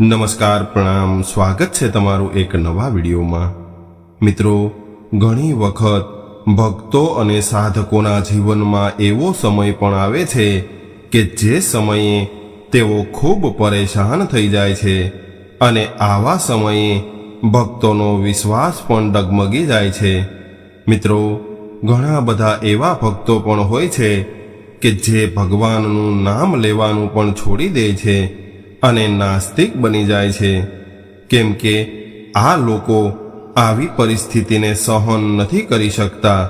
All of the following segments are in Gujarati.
નમસ્કાર, પ્રણામ, સ્વાગત છે તમારું એક નવા વિડીયોમાં. મિત્રો, ઘણી વખત ભક્તો અને સાધકોના જીવનમાં એવો સમય પણ આવે છે કે જે સમયે તેઓ ખૂબ પરેશાન થઈ જાય છે અને આવા સમયે ભક્તોનો વિશ્વાસ પણ ડગમગી જાય છે. મિત્રો, ઘણા બધા એવા ભક્તો પણ હોય છે કે જે ભગવાનનું નામ લેવાનું પણ છોડી દે છે અને નાસ્તિક બની જાય છે. કેમ કે આ લોકો આવી પરિસ્થિતિને સહન નથી કરી શકતા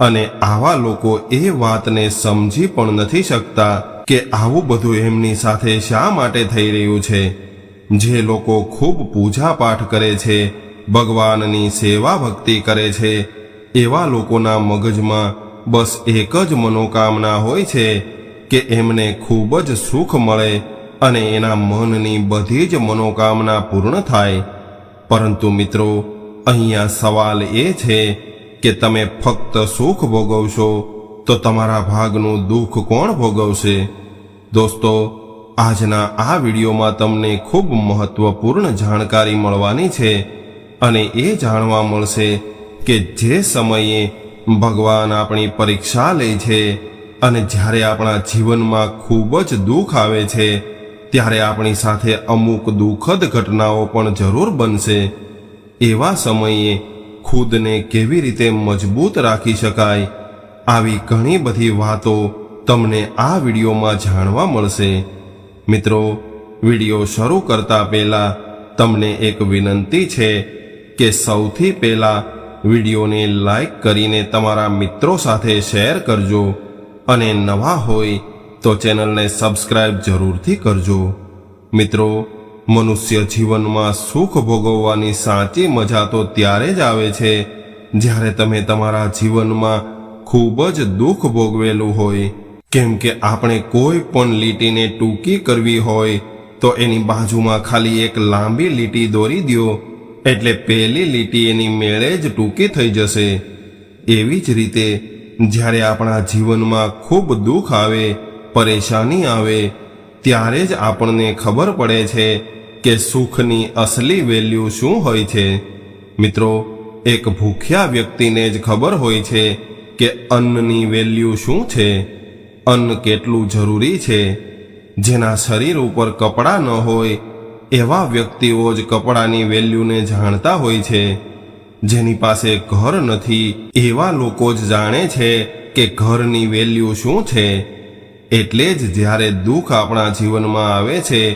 અને આવા લોકો એ વાતને સમજી પણ નથી શકતા કે આવું બધું એમની સાથે શા માટે થઈ રહ્યું છે. જે લોકો ખૂબ પૂજા પાઠ કરે છે, ભગવાનની સેવા ભક્તિ કરે છે, એવા લોકોના મગજમાં બસ એક જ મનોકામના હોય છે કે એમને ખૂબ જ સુખ મળે અને એના મનની બધી જ મનોકામના પૂર્ણ થાય. પરંતુ મિત્રો, અહીંયા સવાલ એ છે કે તમે ફક્ત સુખ ભોગવશો, તો તમારા ભાગનું દુઃખ કોણ ભોગવશે? દોસ્તો, આજના આ વિડીયોમાં તમને ખૂબ મહત્વપૂર્ણ જાણકારી મળવાની છે અને એ જાણવા મળશે કે જે સમયે ભગવાન આપણી પરીક્ષા લે છે અને જ્યારે આપણા જીવનમાં ખૂબ જ દુઃખ આવે છે ત્યારે આપણી સાથે અમુક દુઃખદ ઘટનાઓ પણ જરૂર બનશે. એવા સમયે ખુદને કેવી રીતે મજબૂત રાખી શકાય, આવી ઘણી બધી વાતો તમને આ વિડીયોમાં જાણવા મળશે. મિત્રો, વીડિયો શરૂ કરતા પહેલા તમને એક વિનંતી છે કે સૌથી પહેલા વિડીયોને લાઈક કરીને તમારા મિત્રો સાથે શેર કરજો અને નવા હોય તો ચેનલને સબસ્ક્રાઇબ જરૂરથી કરજો. મિત્રો, મનુષ્ય જીવનમાં સુખ ભોગવવાની સાચી મજા તો ત્યારે જ આવે છે, જ્યારે તમે તમારા જીવનમાં ખૂબ જ દુઃખ ભોગવેલું હોય. કેમ કે આપણે કોઈ પણ લીટીને ટૂંકી કરવી હોય, તો એની બાજુમાં ખાલી એક લાંબી લીટી દોરી દો એટલે પહેલી લીટી એની મેળે જ ટૂંકી થઈ જશે. એવી જ રીતે, જ્યારે આપણા જીવનમાં ખૂબ દુઃખ આવે પરેશાની આવે, ત્યારે જ આપણને ખબર પડે છે કે સુખની અસલી વેલ્યુ શું હોય છે. મિત્રો, એક ભૂખ્યા વ્યક્તિને જ ખબર હોય છે કે અન્નની વેલ્યુ શું છે. અન્ન કેટલું જરૂરી છે. જેના શરીર ઉપર કપડાં ન હોય, એવા વ્યક્તિઓ જ કપડાની વેલ્યુને જાણતા હોય છે. જેની પાસે ઘર નથી, એવા લોકો જ જાણે છે કે ઘરની વેલ્યુ શું છે. એટલે જ જ્યારે દુઃખ આપણા જીવનમાં આવે છે,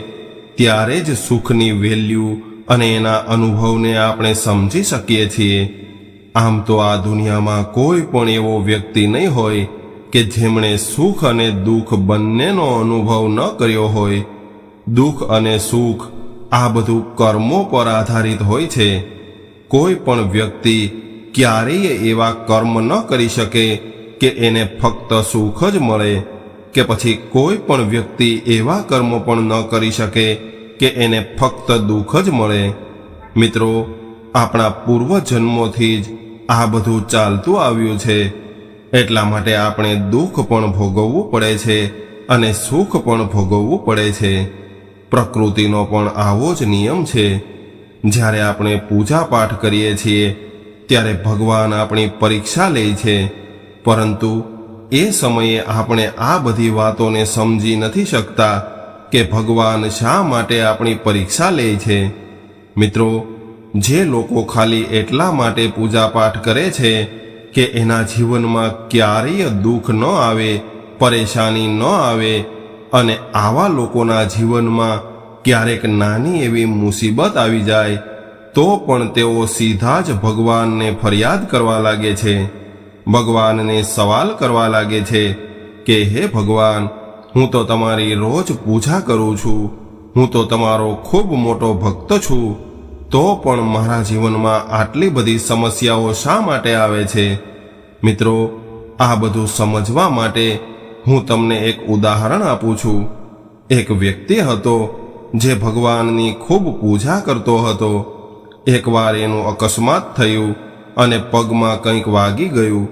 ત્યારે જ સુખની વેલ્યુ અને એના અનુભવને આપણે સમજી શકીએ છીએ. આમ તો આ દુનિયામાં કોઈ પણ એવો વ્યક્તિ નહીં હોય કે જેમણે સુખ અને દુઃખ બંનેનો અનુભવ ન કર્યો હોય. દુઃખ અને સુખ આ બધું કર્મો પર આધારિત હોય છે. કોઈ પણ વ્યક્તિ ક્યારેય એવા કર્મ ન કરી શકે કે એને ફક્ત સુખ જ મળે. કે પછી કોઈ પણ વ્યક્તિ એવા કર્મ પણ ન કરી શકે કે એને ફક્ત દુઃખ જ મળે. મિત્રો, આપણા પૂર્વ જન્મોથી જ આ બધું ચાલતું આવ્યું છે. એટલા માટે આપણે દુઃખ પણ ભોગવવું પડે છે અને સુખ પણ ભોગવવું પડે છે. પ્રકૃતિનો પણ આવો જ નિયમ છે. જ્યારે આપણે પૂજા પાઠ કરીએ છીએ, ત્યારે ભગવાન આપણી પરીક્ષા લે છે. પરંતુ એ સમયે આપણે આ બધી વાતોને સમજી નથી શકતા કે ભગવાન શા માટે આપણી પરીક્ષા લે છે. મિત્રો, જે લોકો ખાલી એટલા માટે પૂજાપાઠ કરે છે કે એના જીવનમાં ક્યારેય દુઃખ ન આવે, પરેશાની ન આવે અને આવા લોકોના જીવનમાં ક્યારેક નાની એવી મુસીબત આવી જાય, તો પણ તેઓ સીધા જ ભગવાનને ફરિયાદ કરવા લાગે છે. ભગવાનને સવાલ કરવા લાગે છે કે, હે ભગવાન, હું તો તમારી રોજ પૂજા કરું છું. હું તો તમારો ખૂબ મોટો ભક્ત છું. તો પણ મારા જીવનમાં આટલી બધી સમસ્યાઓ શા માટે આવે છે? મિત્રો, આ બધું સમજવા માટે હું તમને એક ઉદાહરણ આપું છું. એક વ્યક્તિ હતો જે ભગવાનની ખૂબ પૂજા કરતો હતો. એકવાર એનું અકસ્માત થયું. અને પગમાં કંઈક વાગી ગયું.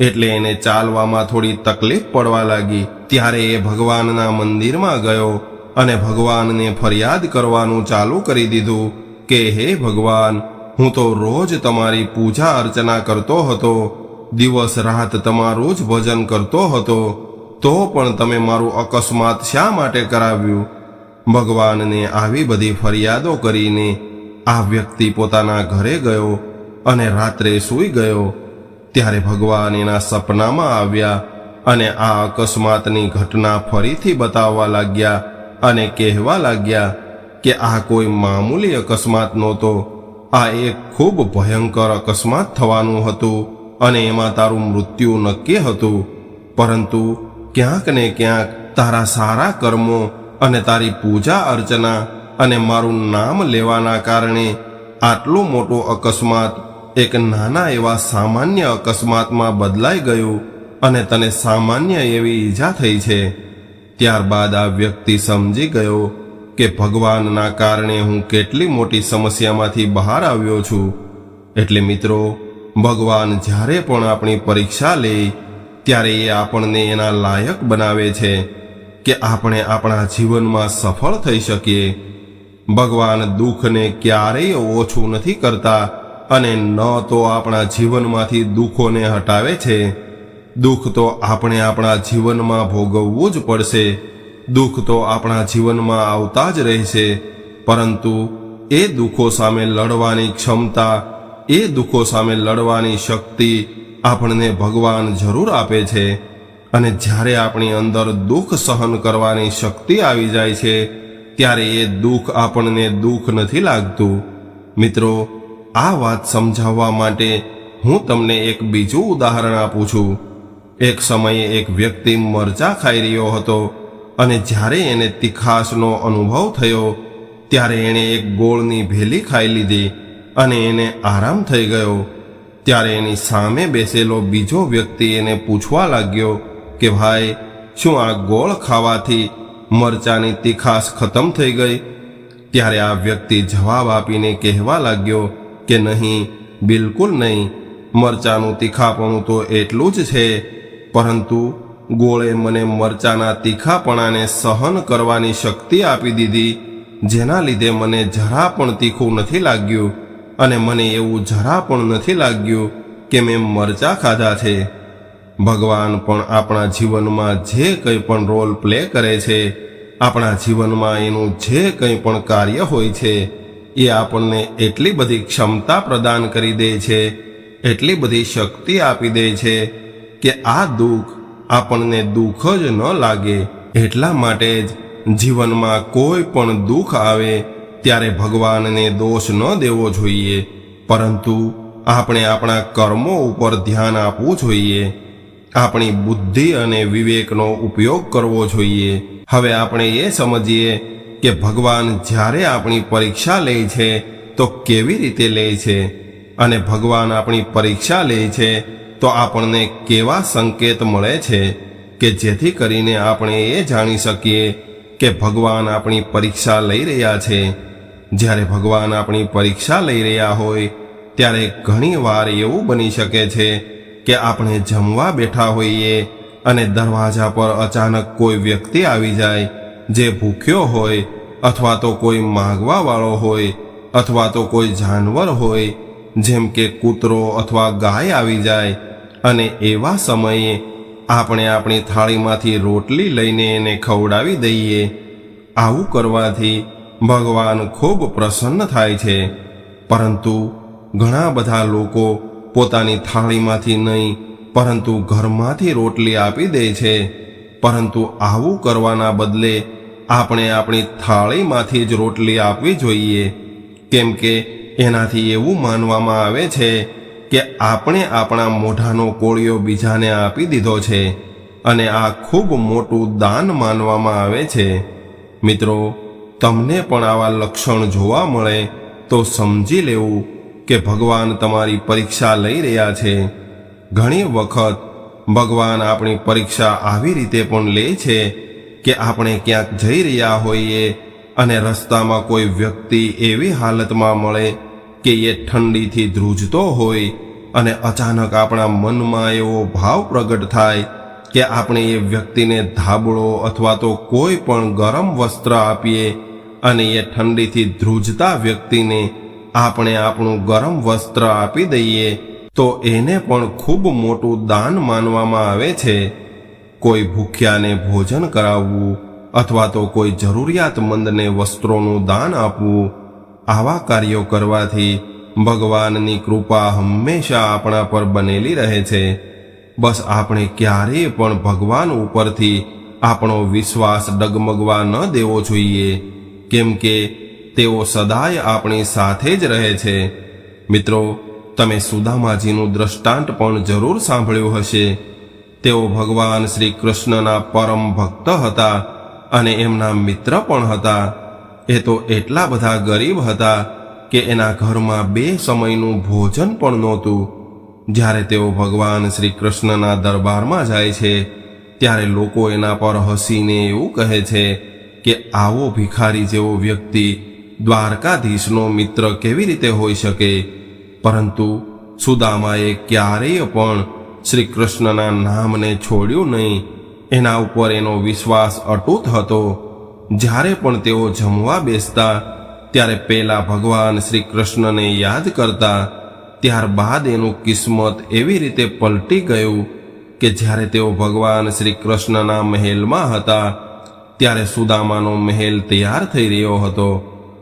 એટલે એને ચાલવામાં થોડી તકલીફ પડવા લાગી. ત્યારે એ ભગવાનના મંદિરમાં ગયો અને ભગવાનને ફરિયાદ કરવાનું ચાલુ કરી દીધું કે, હે ભગવાન, હું તો રોજ તમારી પૂજા અર્ચના કરતો હતો. દિવસ રાત તમારું જ ભજન કરતો હતો. તો પણ તમે મારું અકસ્માત શા માટે કરાવ્યું? ભગવાનને આવી બધી ફરિયાદો કરીને આ વ્યક્તિ પોતાના ઘરે ગયો અને રાત્રે સૂઈ ગયો. ત્યારે ભગવાન એના સપનામાં આવ્યા અને આ અકસ્માતની ઘટના ફરીથી બતાવવા લાગ્યા અને કહેવા લાગ્યા કે આ કોઈ મામૂલી અકસ્માત નહોતો. આ એક ખૂબ ભયંકર અકસ્માત થવાનું હતું અને એમાં તારું મૃત્યુ નક્કી હતું. પરંતુ ક્યાંક ને ક્યાંક તારા સારા કર્મો અને તારી પૂજા અર્ચના અને મારું નામ લેવાના કારણે આટલો મોટો અકસ્માત એક નાના એવા સામાન્ય અકસ્માતમાં બદલાઈ ગયું અને તને સામાન્ય એવી ઈજા થઈ છે. ત્યારબાદ આ વ્યક્તિ સમજી ગયો કે ભગવાનના કારણે હું કેટલી મોટી સમસ્યામાંથી બહાર આવ્યો છું. એટલે મિત્રો, ભગવાન જ્યારે પણ આપણી પરીક્ષા લે, ત્યારે એ આપણને એના લાયક બનાવે છે કે આપણે આપણા જીવનમાં સફળ થઈ શકીએ. ભગવાન દુઃખને ક્યારેય ઓછું નથી કરતા અને ન તો આપણા જીવનમાંથી દુઃખોને હટાવે છે. દુઃખ તો આપણે આપણા જીવનમાં ભોગવવું જ પડશે. દુઃખ તો આપણા જીવનમાં આવતા જ રહેશે. પરંતુ એ દુઃખો સામે લડવાની ક્ષમતા, એ દુઃખો સામે લડવાની શક્તિ આપણને ભગવાન જરૂર આપે છે. અને જ્યારે આપણી અંદર દુઃખ સહન કરવાની શક્તિ આવી જાય છે, ત્યારે એ દુઃખ આપણને દુઃખ નથી લાગતું. મિત્રો આ વાત સમજાવવા માટે હું તમને એક બીજું ઉદાહરણ આપું છું. એક સમયે એક વ્યક્તિ મરચા ખાઈ રહ્યો હતો અને જ્યારે એને તીખાશનો અનુભવ થયો, ત્યારે એણે એક ગોળની ભેલી ખાઈ લીધી અને એને આરામ થઈ ગયો. ત્યારે એની સામે બેસેલો બીજો વ્યક્તિ એને પૂછવા લાગ્યો કે, ભાઈ, શું આ ગોળ ખાવાથી મરચાની તીખાશ ખતમ થઈ ગઈ? ત્યારે આ વ્યક્તિ જવાબ આપીને કહેવા લાગ્યો કે નહીં? બિલકુલ નહીં. મરચાનું તીખાપણું તો એટલું જ છે. પરંતુ ગોળે મને મરચાના તીખાપણાને સહન કરવાની શક્તિ આપી દીધી, જેના લીધે મને જરા પણ તીખું નથી લાગ્યું અને મને એવું જરા પણ નથી લાગ્યું કે મેં મરચા ખાધા છે. ભગવાન પણ આપણા જીવનમાં જે કંઈ પણ રોલ પ્લે કરે છે, આપણા જીવનમાં એનું જે કંઈ પણ કાર્ય હોય છે એ આપણને એટલી બધી ક્ષમતા પ્રદાન કરી દે છે, એટલી બધી શક્તિ આપી દે છે કે આ દુઃખ આપણને દુઃખ જ ન લાગે. એટલા માટે જ જીવનમાં કોઈ પણ દુઃખ આવે ત્યારે ભગવાનને દોષ ન દેવો જોઈએ. પરંતુ આપણે આપણા કર્મો ઉપર ધ્યાન આપવું જોઈએ. આપણી બુદ્ધિ અને વિવેકનો ઉપયોગ કરવો જોઈએ. હવે આપણે એ સમજીએ કે ભગવાન જ્યારે આપણી પરીક્ષા લે છે, તો કેવી રીતે લે છે? અને ભગવાન આપણી પરીક્ષા લે છે, તો આપણને કેવા સંકેત મળે છે? કે જેથી કરીને આપણે એ જાણી શકીએ કે ભગવાન આપણી પરીક્ષા લઈ રહ્યા છે. જ્યારે ભગવાન આપણી પરીક્ષા લઈ રહ્યા હોય, ત્યારે ઘણી વાર એવું બની શકે છે કે આપણે જમવા બેઠા હોઈએ અને દરવાજા પર અચાનક કોઈ વ્યક્તિ આવી જાય જે ભૂખ્યો હોય, અથવા તો કોઈ માગવા વાળો હોય, અથવા તો કોઈ જાનવર હોય, જેમ કે કૂતરો અથવા ગાય આવી જાય, અને એવા સમયે આપણે આપણી થાળીમાંથી રોટલી લઈને એને ખવડાવી દઈએ, આવું કરવાથી ભગવાન ખૂબ પ્રસન્ન થાય છે. પરંતુ ઘણા બધા લોકો પોતાની થાળીમાંથી નહીં, પરંતુ ઘરમાંથી રોટલી આપી દે છે. પરંતુ આવું કરવાના બદલે આપણે આપણી થાળીમાંથી જ રોટલી આપવી જોઈએ. કેમ કે એનાથી એવું માનવામાં આવે છે કે આપણે આપણા મોઢાનો કોળિયો બીજાને આપી દીધો છે અને આ ખૂબ મોટું દાન માનવામાં આવે છે. મિત્રો, તમને પણ આવા લક્ષણ જોવા મળે તો સમજી લેવું કે ભગવાન તમારી પરીક્ષા લઈ રહ્યા છે. ઘણી વખત ભગવાન આપણી પરીક્ષા આવી રીતે પણ લે છે કે આપણે ક્યાંક જઈ રહ્યા હોઈએ અને રસ્તામાં કોઈ વ્યક્તિ એવી હાલતમાં મળે કે એ ઠંડીથી ધ્રુજતો હોય અને અચાનક આપણા મનમાં એવો ભાવ પ્રગટ થાય કે આપણે એ વ્યક્તિને ધાબળો અથવા તો કોઈ પણ ગરમ વસ્ત્ર આપીએ અને એ ઠંડીથી ધ્રુજતા વ્યક્તિને આપણે આપણું ગરમ વસ્ત્ર આપી દઈએ તો એને પણ ખૂબ મોટું દાન માનવામાં આવે છે. કોઈ ભૂખ્યાને ભોજન કરાવવું અથવા તો કોઈ જરૂરિયાતમંદને વસ્ત્રોનું દાન આપવું, આવા કાર્યો કરવાથી ભગવાનની કૃપા હંમેશા આપણા પર બનેલી રહે છે. બસ આપણે ક્યારેય પણ ભગવાન ઉપરથી આપણો વિશ્વાસ ડગમગવા ન દેવો જોઈએ, કેમ કે તેઓ સદાય આપણી સાથે જ રહે છે. મિત્રો, તમે સુદામાજીનું દ્રષ્ટાંત પણ જરૂર સાંભળ્યું હશે. તેઓ ભગવાન શ્રી કૃષ્ણના પરમ ભક્ત હતા અને એમના મિત્ર પણ હતા. એ તો એટલા બધા ગરીબ હતા કે એના ઘરમાં બે સમયનું ભોજન પણ નહોતું. જ્યારે તેઓ ભગવાન શ્રી કૃષ્ણના દરબારમાં જાય છે, ત્યારે લોકો એના પર હસીને એવું કહે છે કે આવો ભિખારી જેવો વ્યક્તિ દ્વારકાધીશનો મિત્ર કેવી રીતે હોઈ શકે? પરંતુ સુદામાએ ક્યારેય પણ શ્રી કૃષ્ણના નામને છોડ્યું નહીં. એના ઉપર એનો વિશ્વાસ અટૂટ હતો. જ્યારે પણ તેઓ જમવા બેસતા, ત્યારે પહેલાં ભગવાન શ્રી કૃષ્ણને યાદ કરતા, ત્યારબાદ એનું કિસ્મત એવી રીતે પલટી ગયું કે જ્યારે તેઓ ભગવાન શ્રી કૃષ્ણના મહેલમાં હતા, ત્યારે સુદામાનો મહેલ તૈયાર થઈ રહ્યો હતો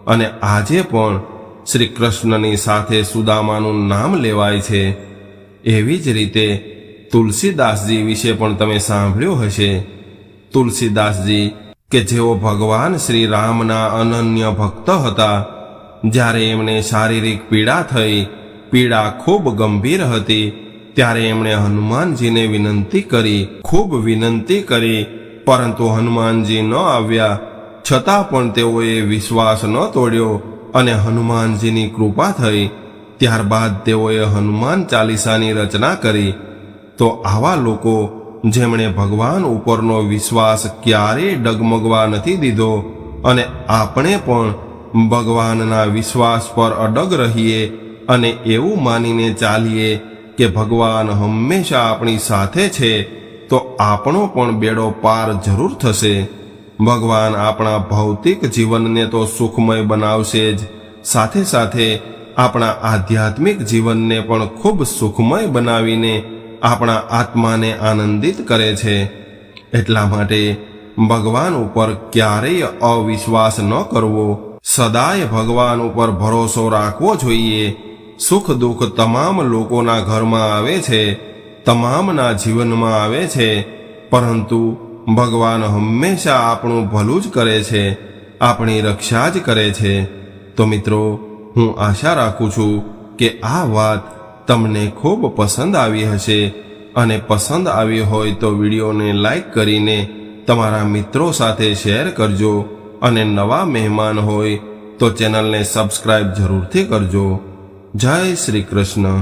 અને આજે પણ શ્રી કૃષ્ણની સાથે સુદામાનું નામ લેવાય છે. એવી જ રીતે તુલસીદાસજી વિશે પણ તમે સાંભળ્યું હશે. તુલસીદાસજી કે જેઓ ભગવાન શ્રી રામના અનન્ય ભક્ત હતા, જ્યારે એમને શારીરિક પીડા થઈ, પીડા ખૂબ ગંભીર હતી, ત્યારે એમણે હનુમાનજીને વિનંતી કરી, ખૂબ વિનંતી કરી, પરંતુ હનુમાનજી ન આવ્યા. છતાં પણ તેઓએ વિશ્વાસ ન તોડ્યો અને હનુમાનજીની કૃપા થઈ. ત્યારબાદ તેઓએ હનુમાન ચાલીસાની રચના કરી. તો આવા લોકો જેમણે ભગવાન ઉપરનો વિશ્વાસ ક્યારેય ડગમગવા નથી દીધો અને આપણે પણ ભગવાનના વિશ્વાસ પર અડગ રહીએ અને એવું માનીને ચાલીએ કે ભગવાન હંમેશા આપણી સાથે છે, તો આપણો પણ બેડો પાર જરૂર થશે. ભગવાન આપણા ભૌતિક જીવનને તો સુખમય બનાવશે જ. સાથે સાથે આપણા આધ્યાત્મિક જીવનને પણ ખૂબ સુખમય બનાવીને આપણા આત્માને આનંદિત કરે છે. એટલા માટે ભગવાન ઉપર ક્યારેય અવિશ્વાસ ન કરવો. સદાય ભગવાન ઉપર ભરોસો રાખવો જોઈએ. સુખ દુઃખ તમામ લોકોના ઘરમાં આવે છે. તમામના જીવનમાં આવે છે. પરંતુ ભગવાન હંમેશા આપણું ભલું જ કરે છે. આપણી રક્ષા જ કરે છે. તો મિત્રો, હું આશા રાખું છું કે આ વાત તમને ખૂબ પસંદ આવી હશે. અને પસંદ આવી હોય તો વિડીયોને લાઈક કરીને તમારા મિત્રો સાથે શેર કરજો. અને નવા મહેમાન હોય તો ચેનલને સબસ્ક્રાઇબ જરૂરથી કરજો. જય શ્રી કૃષ્ણ.